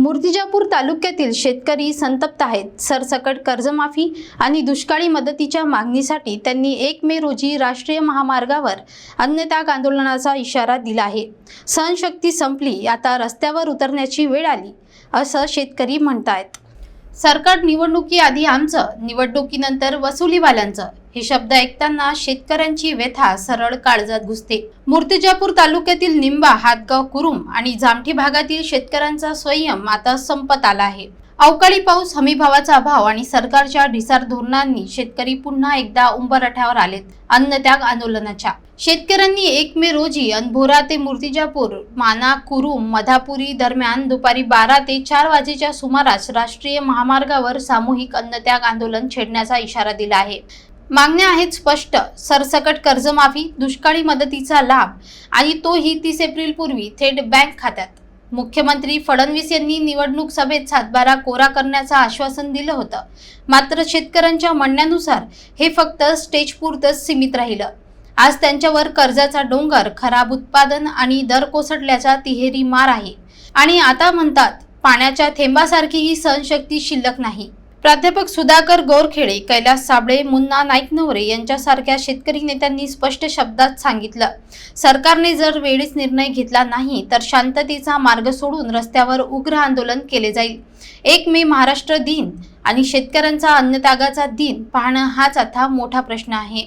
मूर्तिजापूर तालुक्यातील शेतकरी संतप्त आहेत. सरसकट कर्जमाफी आणि दुष्काळी मदतीच्या मागणीसाठी त्यांनी एक मे रोजी राष्ट्रीय महामार्गावर अन्नत्याग आंदोलनाचा इशारा दिला आहे. सहनशक्ती संपली आता रस्त्यावर उतरण्याची वेळ आली असं शेतकरी म्हणतायत. सरकार निवडणुकीआधी आमचं निवडणुकीनंतर वसुलीवाल्यांचं. हे शब्द ऐकताना शेतकऱ्यांची व्यथा सरळ काळजात घुसते. मूर्तिजापूर तालुक्यातील निंबा हातगाव कुरुम आणि जामठी भागातील शेतकऱ्यांचा संयम आता संपत आला आहे. अवकाळी पाऊस हमीभावाचा अभाव आणि सरकारच्या ढिसार धोरणांनी शेतकरी पुन्हा एकदा उंबरठ्यावर आलेत. अन्नत्याग आंदोलनाच्या. शेतकऱ्यांनी एक मे रोजी अनभोरा ते मूर्तिजापूर माना कुरुम मधापुरी दरम्यान दुपारी बारा ते चार वाजेच्या सुमारास राष्ट्रीय महामार्गावर सामूहिक अन्नत्याग आंदोलन छेडण्याचा इशारा दिला आहे. मागण्या आहेत स्पष्ट. सरसकट कर्जमाफी दुष्काळी मदतीचा लाभ आणि तोही तीस एप्रिलपूर्वी थेट बँक खात्यात. मुख्यमंत्री फडणवीस यांनी निवडणूक सभेत सातबारा कोरा करण्याचं आश्वासन दिलं होतं. मात्र शेतकऱ्यांच्या म्हणण्यानुसार हे फक्त स्टेजपुरतंच सीमित राहिलं. आज त्यांच्यावर कर्जाचा डोंगर खराब उत्पादन आणि दर कोसळल्याचा तिहेरी मार आहे. आणि आता म्हणतात पाण्याच्या थेंबासारखी ही सहनशक्ती शिल्लक नाही. प्राध्यापक सुधाकर गोरखेडे कैलास साबळे मुन्ना नाईकनवरे यांच्यासारख्या शेतकरी नेत्यांनी स्पष्ट शब्दात सांगितलं सरकारने जर वेळीच निर्णय घेतला नाही तर शांततेचा मार्ग सोडून रस्त्यावर उग्र आंदोलन केले जाईल. एक मे महाराष्ट्र दिन आणि शेतकऱ्यांचा अन्नत्यागाचा दिन पाहणं हाच आता मोठा प्रश्न आहे.